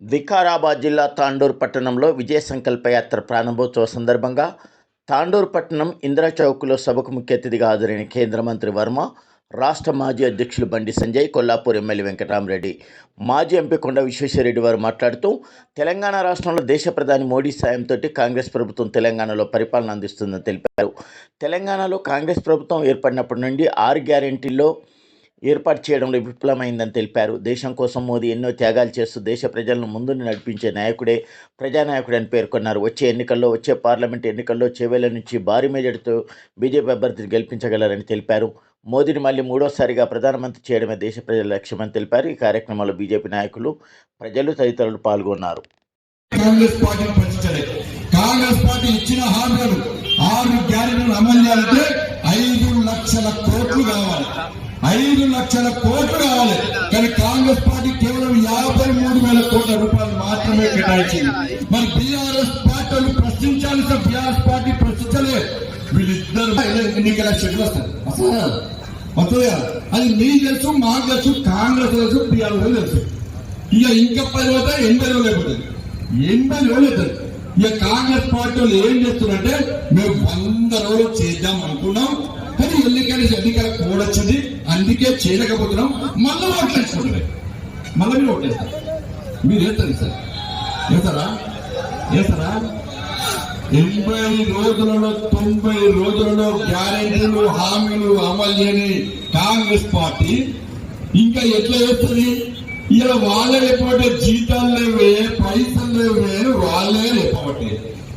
వికారాబాద్ జిల్లా తాండూరు పట్టణంలో విజయ సంకల్ప యాత్ర ప్రారంభోత్సవ సందర్భంగా తాండూరు పట్టణం ఇందిరా చౌక్లో సభకు ముఖ్య అతిథిగా హాజరైన కేంద్ర మంత్రి వర్మ రాష్ట్ర మాజీ అధ్యక్షులు బండి సంజయ్ కొల్లాపూర్ ఎమ్మెల్యే వెంకటరామరెడ్డి మాజీ ఎంపీ కొండ విశ్వేశ్వరరెడ్డి వారు మాట్లాడుతూ తెలంగాణ రాష్ట్రంలో దేశ ప్రధాని మోడీ సాయంతో కాంగ్రెస్ ప్రభుత్వం తెలంగాణలో పరిపాలన అందిస్తుందని తెలిపారు. తెలంగాణలో కాంగ్రెస్ ప్రభుత్వం ఏర్పడినప్పటి నుండి ఆరు గ్యారెంటీల్లో ఏర్పాటు చేయడంలో విఫలమైందని తెలిపారు. దేశం కోసం మోదీ ఎన్నో త్యాగాలు చేస్తూ దేశ ప్రజలను ముందుని నడిపించే నాయకుడే ప్రజానాయకుడు అని పేర్కొన్నారు. వచ్చే ఎన్నికల్లో వచ్చే పార్లమెంట్ ఎన్నికల్లో చేవేళ్ళ నుంచి భారీ మెజార్టీతో బీజేపీ అభ్యర్థిని గెలిపించగలరని తెలిపారు. మోదీని మళ్ళీ మూడోసారిగా ప్రధానమంత్రి చేయడమే దేశ ప్రజల లక్ష్యమని తెలిపారు. ఈ కార్యక్రమంలో బీజేపీ నాయకులు ప్రజలు తదితరులు పాల్గొన్నారు. కాంగ్రెస్ కాంగ్రెస్ పార్టీ ఇచ్చిన హామీలు ఆరు గ్యారెంటీలు అమలు చేయాలంటే ఐదు లక్షల కోట్లు కావాలి. ఐదు లక్షల కోట్లు కావాలి. కానీ కాంగ్రెస్ పార్టీ కేవలం యాభై మూడు వేల కోట్ల రూపాయలు మాత్రమే కేటాయించింది. మరి బీఆర్ఎస్ పార్టీలు ప్రశ్నించాల్సిన బీఆర్ఎస్ పార్టీ ప్రశ్నించలేదు వీళ్ళిద్దరు ఎన్నికల షెడ్యూల్ వస్తారు అసలు వస్తుంది? అది మీకు తెలుసు మాకు తెలుసు కాంగ్రెస్ తెలుసు బీఆర్ఎస్ తెలుసు. ఇక ఇంకా పది వద్ద ఎనభై రోజులు అయిపోతుంది. ఎనభై రోజులు అవుతుంది. ఇక కాంగ్రెస్ పార్టీ వాళ్ళు ఏం చేస్తున్నారంటే మేము వంద రోజులు చేద్దాం అనుకున్నాం. కానీ ఎన్నికల కూడొచ్చింది వచ్చింది అందుకే చేయలేకపోతున్నాం. మళ్ళీ ఓట్లు వేసుకుంటున్నాయి మళ్ళీ మీరు ఓట్లేస్తారు. మీరు వేస్తారు సార్. వేస్తారా వేస్తారా ఎనభై రోజులలో తొంభై రోజులలో గ్యారెంటీలు హామీలు అమలు చేయని కాంగ్రెస్ పార్టీ ఇంకా ఎట్లా చేస్తుంది ఇలా వాళ్ళే లేకపోతే జీతాలు లేవే పైసలు లేవే వాళ్ళే లేకపోతే.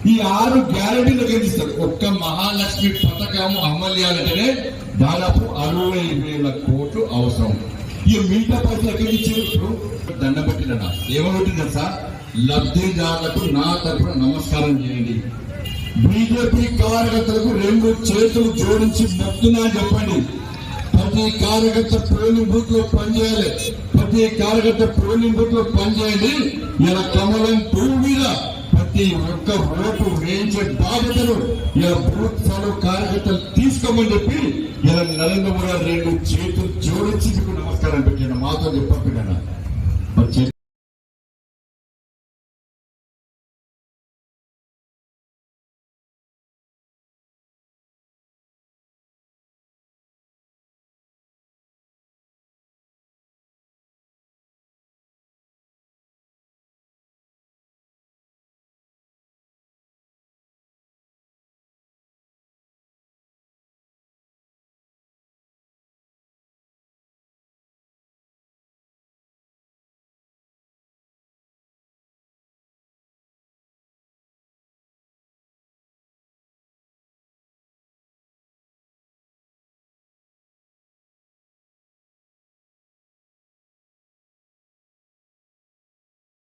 ఈ ఆరు గ్యారంటీలు గెలిస్తారు ఒక్క మహాలక్ష్మి పథకం అమలు చేయాలంటేనే దాదాపు అరవై వేల కోట్లు అవసరం. ఈ మిగతా పైసలు ఎక్కడి నుంచి ఇప్పుడు దండ పెట్టిన ఏమనుకుంటున్నా సార్ లబ్ధిదారులకు నా తరఫున నమస్కారం చేయండి. బీజేపీ కార్యకర్తలకు రెండు చేతులు జోడించి మొత్తున్నా చెప్పండి. ప్రతి కార్యకర్త పోలింగ్ బూత్లో పనిచేయాలి. ప్రతి కార్యకర్త పోలింగ్ బూత్లో పనిచేయండి. ఇలా కమలం టూ మీద ప్రతి ఒక్క ఓటు వేయించే బాధ్యతను ఇలా బూత్ స్థాయిలో కార్యకర్తలు తీసుకోమని చెప్పి ఇలా నరేంద్ర మోడీ రెండు చేతులు జోడించి మీకు నమస్కారం పెట్టాను మాతో చెప్పాను